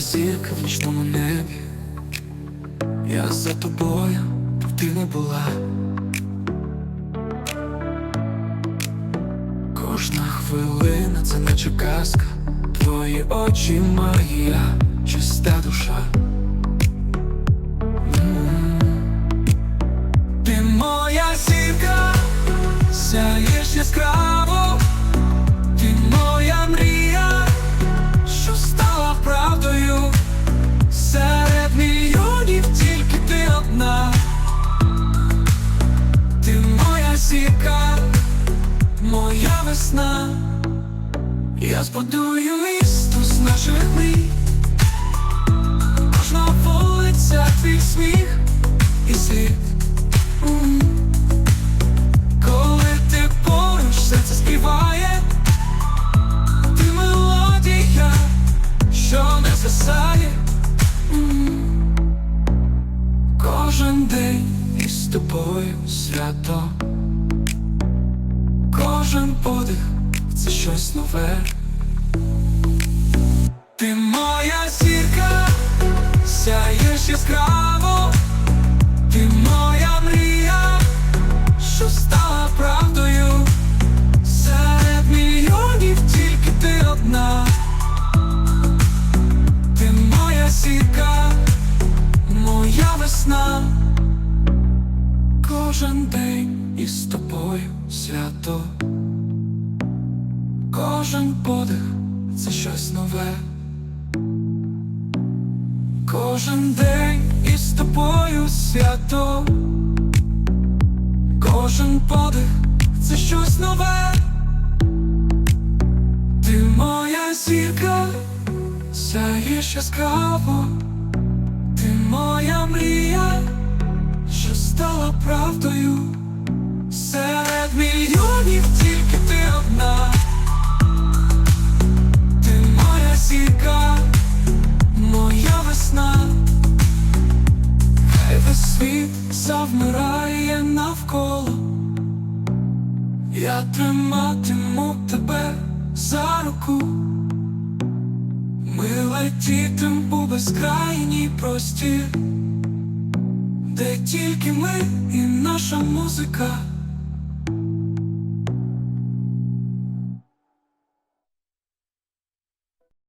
зірка в нічному небі. Я за тобою, ти не була. Кожна хвилина це наче казка, твої очі магія, чиста душа. Весна. Я збудую місто з наших мрій Кожна вулиця твій сміх і світ. Коли ти поруч, серце співає Ти мелодія, що не згасає М. Кожен день із тобою свято Кожен подих це щось нове. Ти моя зірка, сяєш яскраво, ти моя мрія, що стала правдою. Серед мільйонів тільки ти одна. Ти моя зірка, моя весна. Кожен день із тобою свято. Кожен подих це щось нове. Кожен день із тобою свято. Кожен подих це щось нове. Ти моя зірка, сяєш яскраво. Ти моя мрія, що стала правдою. Серед мільйонів завмирає навколо. Я триматиму тебе за руку. Ми летітим у безкрайній простір, де тільки ми і наша музика.